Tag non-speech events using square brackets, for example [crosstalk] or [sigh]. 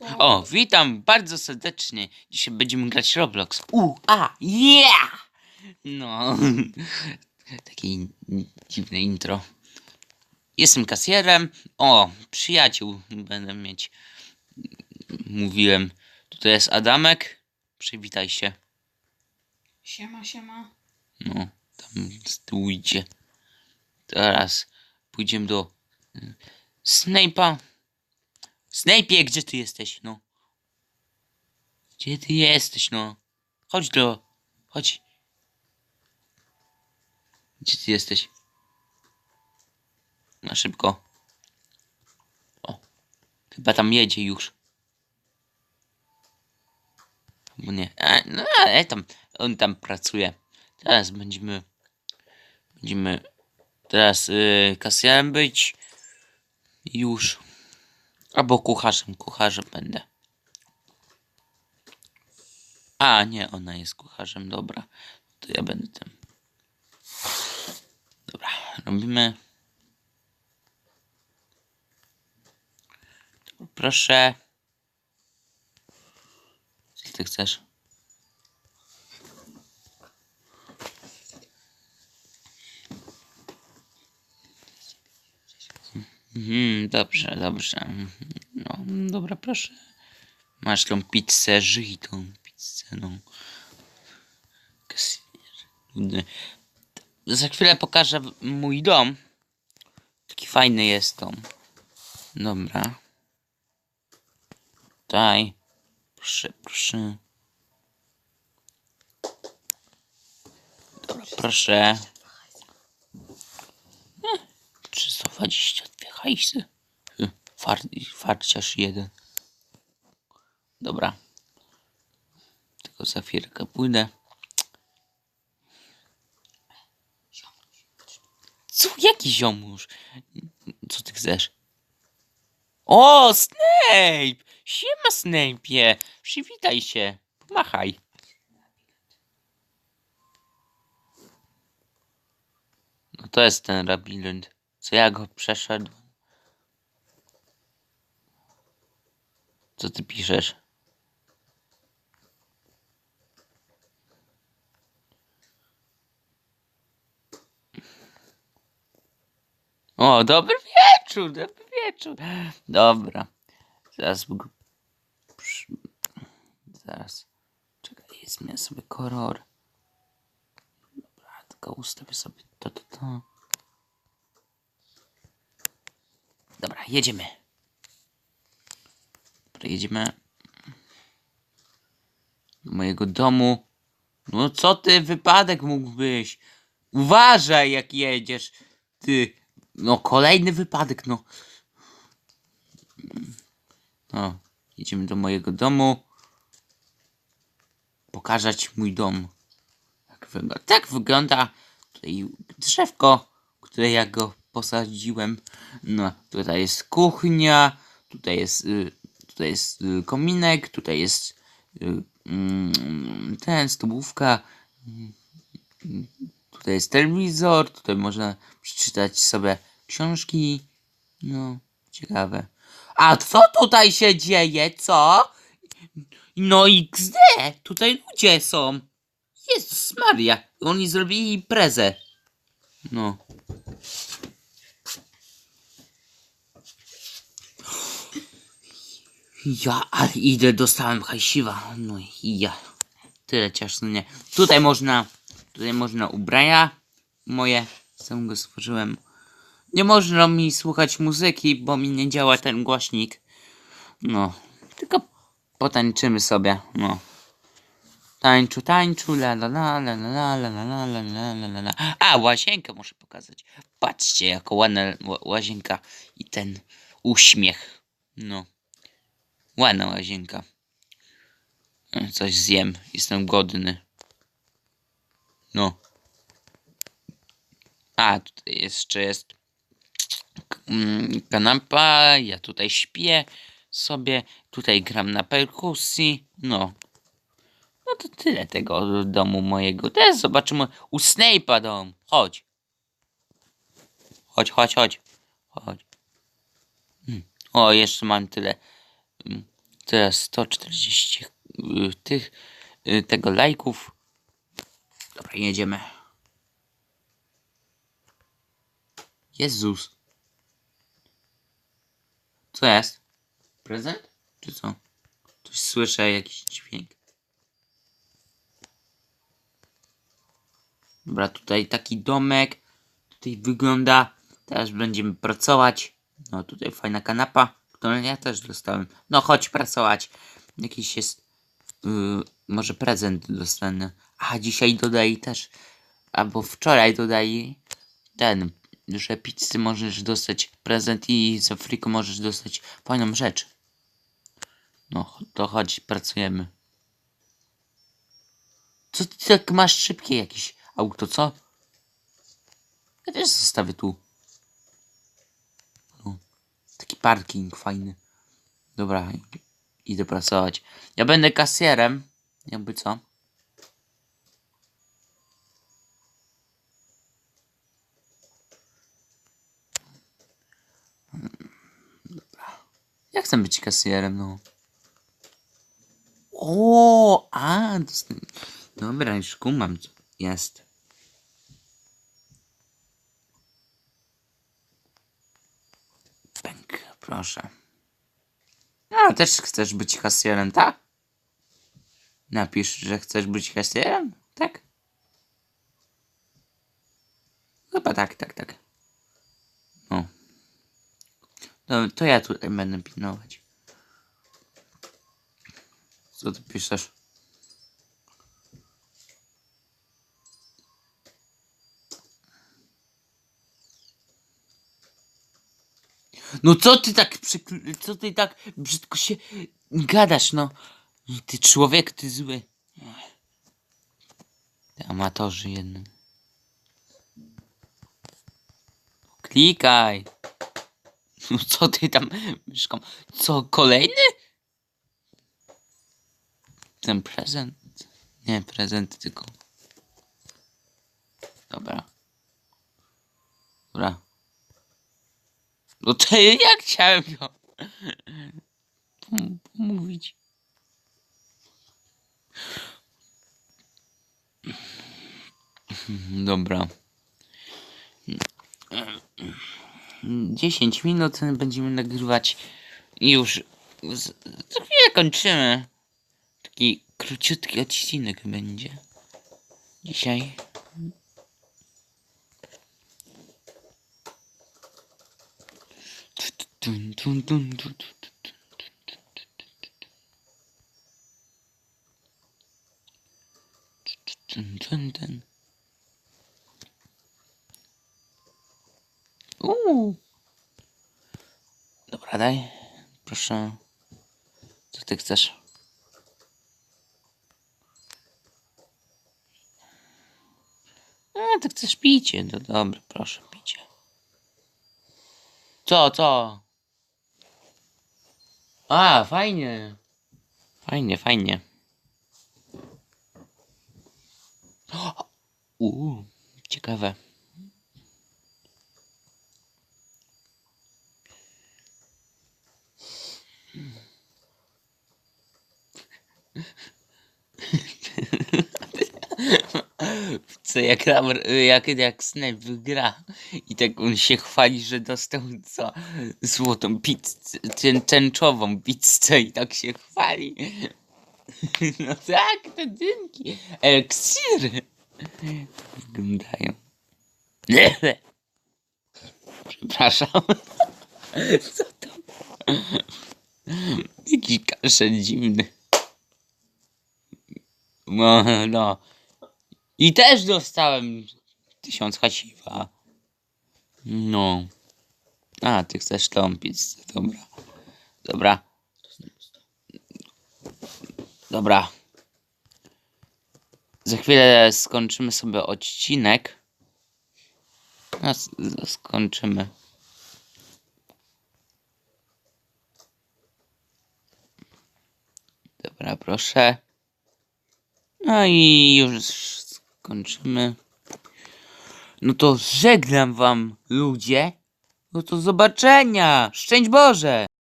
O, witam bardzo serdecznie. Dzisiaj będziemy grać Roblox. U, a, yeah! No, [laughs] takie in- dziwne intro. Jestem kasjerem. O, przyjaciół będę mieć. Mówiłem. Tutaj jest Adamek. Przywitaj się. Siema, siema. No, tam z tyłu idzie. Teraz pójdziemy do y, Snape'a. Snape'ie, gdzie ty jesteś, no? Gdzie ty jesteś, no? Chodź do... Chodź. Gdzie ty jesteś? Na szybko. O. Chyba tam jedzie już. Nie. A, no, ale tam... On tam pracuje. Teraz będziemy... Będziemy... Teraz yy, kasjerem być. Już. Albo kucharzem. Kucharzem będę. A, nie, ona jest kucharzem, dobra. To ja będę tym. Dobra, robimy. Proszę. Co ty chcesz? Mhm, dobrze, dobrze. No, dobra, proszę. Masz tą pizzę, żyj pizzę, no. Za chwilę pokażę mój dom. Taki fajny jest dom. Dobra. Tutaj. Proszę, proszę. Dobra, proszę. 322 hajsy. Far, farciarz jeden. Dobra. Tylko za chwilkę pójdę. Co? Jaki ziomuś? Co ty chcesz? O, Snape! Siema, Snape'ie! Przywitaj się. Pomachaj. No to jest ten labirynt. Co ja go przeszedłem? Co ty piszesz? O, dobry wieczór, dobry wieczór. Dobra. Zaraz go... Zaraz. Czekaj, sobie kolor. Dobra, tylko ustawię sobie to, to, to. Dobra, jedziemy. Jedziemy do mojego domu. No co ty, wypadek mógłbyś? Uważaj jak jedziesz. Ty, no kolejny wypadek, no. No, jedziemy do mojego domu. Pokazać mój dom. Jak wygląda. Tak wygląda tutaj drzewko, które ja go posadziłem. No, tutaj jest kuchnia, tutaj jest, y, tutaj jest y, kominek, tutaj jest y, mm, ten, stołówka, mm, tutaj jest telewizor, tutaj można przeczytać sobie książki. No, ciekawe. A co tutaj się dzieje, co? No XD, tutaj ludzie są. Jezus Maria, oni zrobili imprezę. No. Ja, ale idę, dostałem hajsiwa. No i ja. Tyle ciasno nie. Tutaj można, tutaj można ubrania moje. Sam go stworzyłem. Nie można mi słuchać muzyki, bo mi nie działa ten głośnik. No, tylko potańczymy sobie, no. Tańczu, tańczu, la la la la la la la la la la la la la. A, łazienkę muszę pokazać. Patrzcie, jaka ładna ła- łazienka i ten uśmiech. No. Ładna łazienka. E, Coś zjem, jestem głodny. No. A, tutaj jeszcze jest mm, kanapa, ja tutaj śpię sobie, tutaj gram na perkusji, no. No to tyle tego domu mojego. Teraz zobaczymy u Snape'a dom. Chodź. Chodź, chodź, chodź. Chodź. Mm. O, jeszcze mam tyle teraz 140 y, tych, y, tego lajków. Dobra, jedziemy. Jezus. Co jest? Prezent? Czy co? Coś słyszę, jakiś dźwięk. Dobra, tutaj taki domek. Tutaj wygląda. Teraz będziemy pracować. No tutaj fajna kanapa, którą ja też dostałem. No chodź pracować. Jakiś jest. Yy, może prezent dostanę. A dzisiaj dodaj też. Albo wczoraj dodaj ten. Że pizzy możesz dostać prezent i z Afriku możesz dostać fajną rzecz. No to chodź, pracujemy. Co ty tak masz szybkie jakieś auto, co? Ja też zostawię tu. Taki parking fajny. Dobra, idę pracować. Ja będę kasjerem. Jakby co? Dobra. Ja chcę być kasjerem, no. O, a, dosta- dobra, już kumam, jest. Proszę. A, też chcesz być kasjerem, tak? Napisz, że chcesz być kasjerem, tak? Chyba tak, tak, tak. No. No, to ja tutaj będę pilnować. Co ty piszesz? No co ty tak co ty tak brzydko się gadasz, no. Ty człowiek, ty zły. Ty amatorzy jeden. Klikaj. No co ty tam myszką? Co, kolejny? Ten prezent? Nie, prezent tylko. Dobra. Dobra. No to ja chciałem pom- pomówić. Dobra. 10 minut będziemy nagrywać już za chwilę kończymy. Taki króciutki odcinek będzie. Dzisiaj. Dun, dun, dun, dun, dun. ten, ten, ten. Uuu. Dobra, daj. Proszę. Co ty chcesz? A, ty chcesz picie. No dobra, proszę, picie. Co, co? A, fajnie. Fajnie, fajnie. Uuu, ciekawe. Co jak, Ramr- jak, jak Snape wygra i tak on się chwali, że dostał co? Złotą pizzę, tę- tęczową pizzę i tak się chwali. [laughs] No tak, te dymki, eliksiry wyglądają. [laughs] Przepraszam. [laughs] Co to? Jakiś kaszel dziwny. No, no. I też dostałem tysiąc hasiwa. No. A, ty chcesz tą dobra. Dobra. Dobra. Za chwilę skończymy sobie odcinek. No, skończymy. Dobra, proszę. No i już skończymy. No to żegnam wam, ludzie. No to zobaczenia. Szczęść Boże!